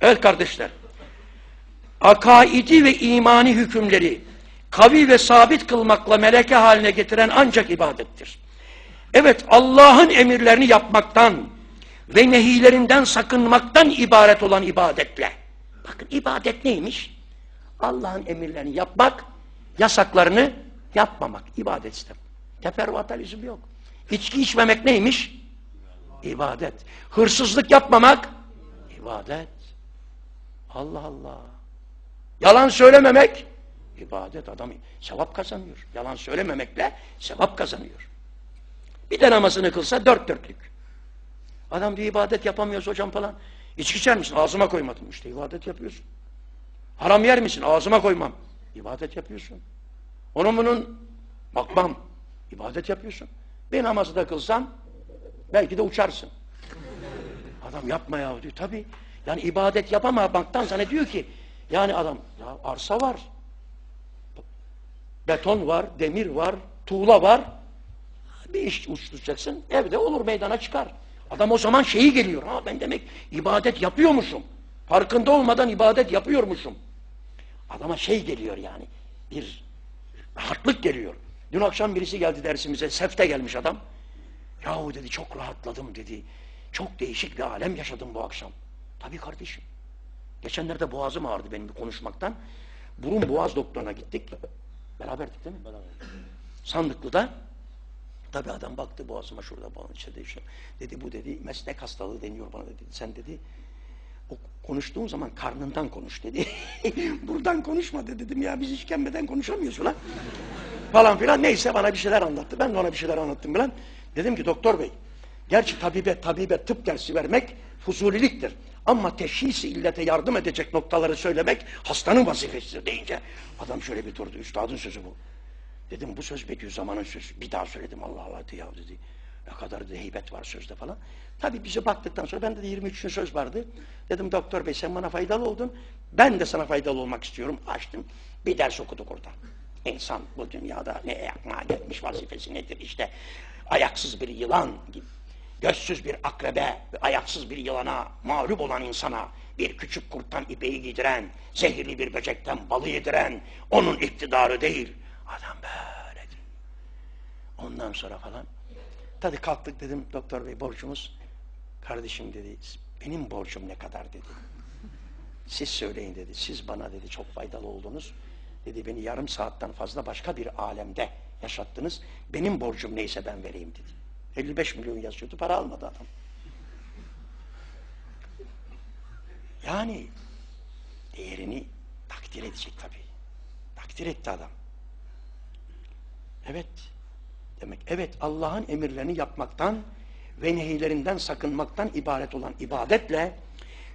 Evet kardeşler. Akaidi ve imani hükümleri kavi ve sabit kılmakla meleke haline getiren ancak ibadettir. Evet Allah'ın emirlerini yapmaktan ve nehilerinden sakınmaktan ibaret olan ibadetle. Bakın ibadet neymiş? Allah'ın emirlerini yapmak, yasaklarını yapmamak. İbadet işte. Teferruatalizm yok. İçki içmemek neymiş? İbadet. Hırsızlık yapmamak, ibadet. Allah Allah. Yalan söylememek, ibadet. Adam sevap kazanıyor. Yalan söylememekle sevap kazanıyor. Bir de namazını kılsa dört dörtlük. Adam diyor ibadet yapamıyoruz hocam falan. İçki içer misin? Ağzıma koymadım. İşte ibadet yapıyorsun. Haram yer misin? Ağzıma koymam. İbadet yapıyorsun. Onun bunun bakmam. İbadet yapıyorsun. Bir namazı da kılsan belki de uçarsın. Adam yapma ya diyor. Tabii. Yani ibadet yapamamaktan sana diyor ki yani adam ya arsa var. Beton var, demir var, tuğla var. Bir iş uçturacaksın. Evde olur meydana çıkar. Adam o zaman şeyi geliyor. Ha ben demek ibadet yapıyormuşum. Farkında olmadan ibadet yapıyormuşum. Adama şey geliyor yani. Bir rahatlık geliyor. Dün akşam birisi geldi dersimize. Sefte gelmiş adam. Yahu dedi çok rahatladım dedi. Çok değişik bir alem yaşadım bu akşam. Tabii kardeşim. Geçenlerde boğazım ağrıdı benim bir konuşmaktan. Burun boğaz doktoruna gittik. Beraberdik değil mi? Beraber. Sandıklı'da Tabii adam baktı boğazıma şurada bağın içinde işte. Dedi bu dedi meslek hastalığı deniyor bana dedi. Sen dedi o konuştuğun zaman karnından konuş dedi. Buradan konuşma dedi. dedim ya biz işkembeden konuşamıyoruz ulan. Falan filan neyse bana bir şeyler anlattı. Ben de ona bir şeyler anlattım filan. Dedim ki doktor bey gerçi tabibe tabibe tıp dersi vermek fuzuliliktir. Ama teşhisi illete yardım edecek noktaları söylemek hastanın vazifesidir deyince adam şöyle bir durdu. Üstadın sözü bu. Dedim bu söz Bediüzzaman'ın sözü. Bir daha söyledim Allah Allah diye dedi. Ne kadar da heybet var sözde falan. Tabii bize baktıktan sonra bende de 23 gün söz vardı. Dedim doktor bey sen bana faydalı oldun. Ben de sana faydalı olmak istiyorum. Açtım. Bir ders okuduk orada. İnsan bu dünyada ne yapmaya gelmiş vazifesi nedir? İşte ayaksız bir yılan gibi. Gözsüz bir akrebe, ayaksız bir yılana, mağlup olan insana, bir küçük kurttan ipeği giydiren, zehirli bir böcekten balı yediren, onun iktidarı değil. Adam böyle. Ondan sonra falan. Tabii kalktık dedim doktor bey borcumuz. Kardeşim dedi benim borcum ne kadar dedi. Siz söyleyin dedi. Siz bana dedi çok faydalı oldunuz. Dedi beni yarım saatten fazla başka bir alemde yaşattınız. Benim borcum neyse ben vereyim dedi. 55 milyon yazıyordu para almadı adam. Yani değerini takdir edecek tabii. Takdir etti adam. Evet. Demek evet Allah'ın emirlerini yapmaktan ve nehilerinden sakınmaktan ibaret olan ibadetle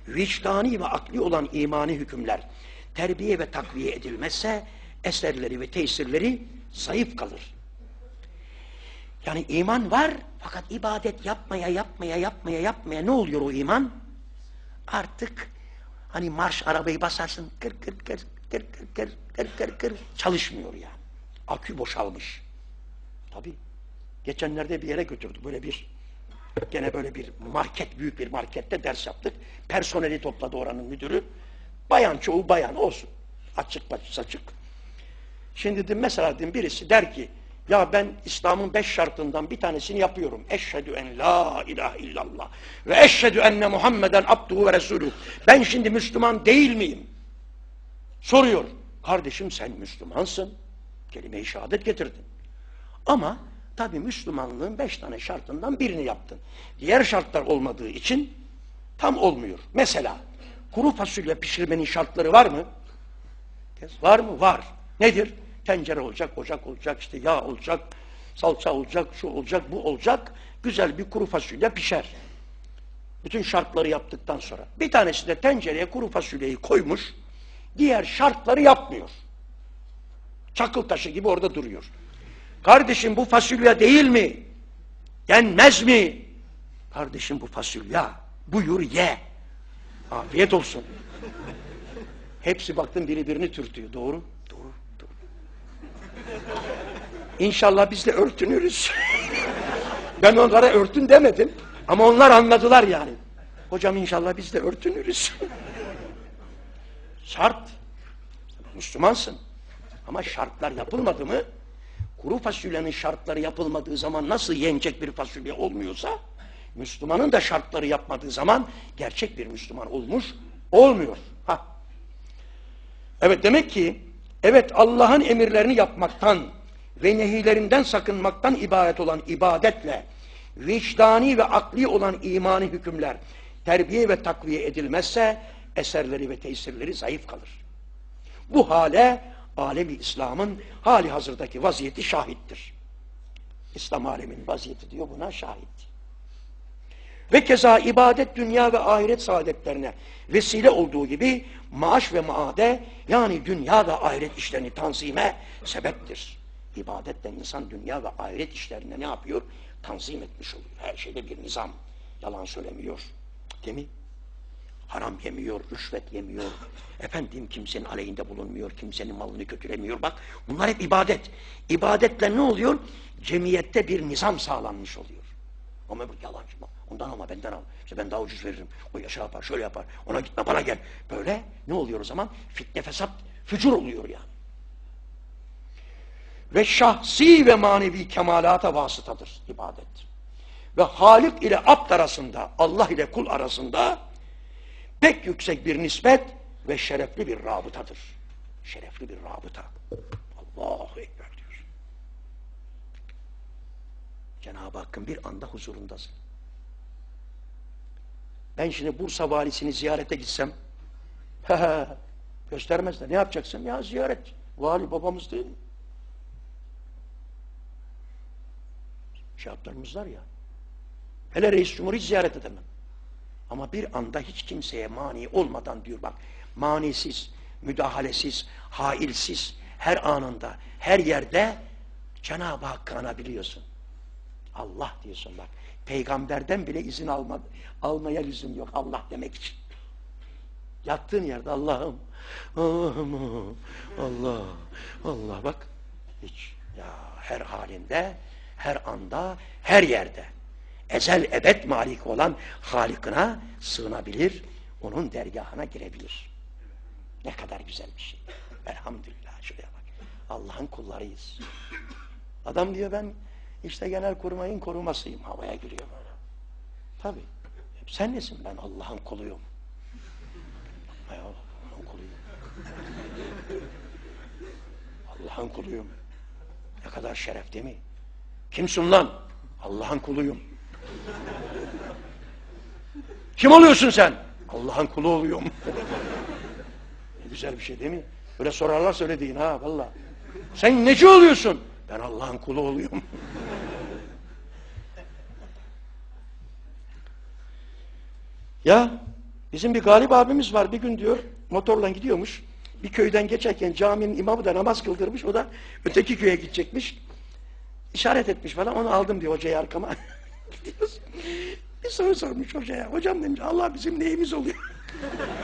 vicdani ve akli olan imani hükümler terbiye ve takviye edilmezse eserleri ve tesirleri zayıf kalır. Yani iman var fakat ibadet yapmaya yapmaya yapmaya yapmaya ne oluyor o iman? Artık hani marş arabayı basarsın kır kır kır kır kır kır kır kır kır çalışmıyor yani. Akü boşalmış. Tabii. Geçenlerde bir yere götürdü böyle bir gene böyle bir market büyük bir markette ders yaptık. Personeli topladı oranın müdürü. Bayan çoğu bayan olsun. Açık paçı açık. Şimdi dedim mesela dedim birisi der ki ya ben İslam'ın beş şartından bir tanesini yapıyorum. Eşhedü en la ilahe illallah ve eşhedü enne Muhammeden abduhu ve resuluh. Ben şimdi Müslüman değil miyim? Soruyor. Kardeşim sen Müslümansın. Kelime-i şehadet getirdin. Ama tabi Müslümanlığın beş tane şartından birini yaptın. Diğer şartlar olmadığı için tam olmuyor. Mesela kuru fasulye pişirmenin şartları var mı? Var mı? Var. Nedir? Tencere olacak, ocak olacak, işte yağ olacak, salça olacak, şu olacak, bu olacak. Güzel bir kuru fasulye pişer. Bütün şartları yaptıktan sonra. Bir tanesi de tencereye kuru fasulyeyi koymuş, diğer şartları yapmıyor. Çakıl taşı gibi orada duruyor. Kardeşim bu fasulye değil mi? Yenmez mi? Kardeşim bu fasulye. Buyur ye. Afiyet olsun. Hepsi baktım biri birini türtüyor. Doğru. İnşallah biz de örtünürüz. ben onlara örtün demedim. Ama onlar anladılar yani. Hocam inşallah biz de örtünürüz. Şart. Müslümansın. Ama şartlar yapılmadı mı? Kuru fasulyenin şartları yapılmadığı zaman nasıl yenecek bir fasulye olmuyorsa, Müslümanın da şartları yapmadığı zaman gerçek bir Müslüman olmuş olmuyor. Ha. Evet demek ki evet Allah'ın emirlerini yapmaktan ve nehilerinden sakınmaktan ibaret olan ibadetle vicdani ve akli olan imani hükümler terbiye ve takviye edilmezse eserleri ve tesirleri zayıf kalır. Bu hale alemi İslam'ın hali hazırdaki vaziyeti şahittir. İslam alemin vaziyeti diyor buna şahit. Ve keza ibadet dünya ve ahiret saadetlerine vesile olduğu gibi maaş ve maade yani dünya ve ahiret işlerini tanzime sebeptir. İbadetle insan dünya ve ahiret işlerine ne yapıyor? Tanzim etmiş oluyor. Her şeyde bir nizam. Yalan söylemiyor. Değil mi? Haram yemiyor, rüşvet yemiyor. Efendim kimsenin aleyhinde bulunmuyor, kimsenin malını kötülemiyor. Bak bunlar hep ibadet. İbadetle ne oluyor? Cemiyette bir nizam sağlanmış oluyor. Ama bu yalancı mı? Ondan alma benden al. İşte ben daha ucuz veririm. O yaşa yapar, şöyle yapar. Ona gitme bana gel. Böyle ne oluyor o zaman? Fitne fesat, fücur oluyor yani. Ve şahsi ve manevi kemalata vasıtadır ibadet. Ve Halik ile abd arasında, Allah ile kul arasında pek yüksek bir nispet ve şerefli bir rabıtadır. Şerefli bir rabıta. Allahu Ekber diyor. Cenab-ı Hakk'ın bir anda huzurundasın. Ben şimdi Bursa valisini ziyarete gitsem göstermezler. Ne yapacaksın? Ya ziyaret. Vali babamız değil mi? Şartlarımız var ya. Hele reis cumhur hiç ziyaret edemem. Ama bir anda hiç kimseye mani olmadan diyor bak. Manisiz, müdahalesiz, hailsiz, her anında, her yerde Cenab-ı Hakk'ı anabiliyorsun. Allah diyorsun bak. Peygamberden bile izin alma, almaya lüzum yok Allah demek için. Yattığın yerde Allah'ım, Allah'ım, Allah, Allah bak. Hiç ya her halinde, her anda, her yerde ezel ebed malik olan Halik'ına sığınabilir, onun dergahına girebilir. Ne kadar güzel bir şey. Elhamdülillah şuraya bak. Allah'ın kullarıyız. Adam diyor ben işte genel korumayın korumasıyım. Havaya giriyor böyle. Tabii. Sen nesin? Ben Allah'ın kuluyum. Allah'ın kuluyum. Allah'ın kuluyum. Ne kadar şeref değil mi? Kimsin lan? Allah'ın kuluyum. Kim oluyorsun sen? Allah'ın kulu oluyorum. güzel bir şey değil mi? Böyle sorarlar söylediğin ha valla. Sen neci oluyorsun? Ben Allah'ın kulu oluyorum. ya bizim bir galip abimiz var bir gün diyor motorla gidiyormuş. Bir köyden geçerken caminin imamı da namaz kıldırmış. O da öteki köye gidecekmiş. İşaret etmiş falan. Onu aldım diyor hocayı arkama. Gidiyoruz. Bir soru sormuş hocaya. Hocam demiş Allah bizim neyimiz oluyor?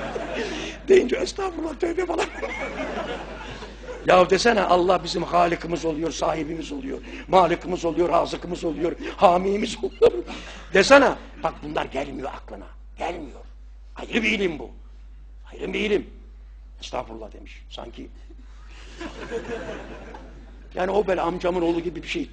Deyince estağfurullah tövbe falan. ya desene Allah bizim halikimiz oluyor, sahibimiz oluyor, malikimiz oluyor, razıkımız oluyor, hamimiz oluyor. Desene. Bak bunlar gelmiyor aklına. Gelmiyor. Ayrı bir ilim bu. Ayrı bir ilim. Estağfurullah demiş. Sanki yani o böyle amcamın oğlu gibi bir şey.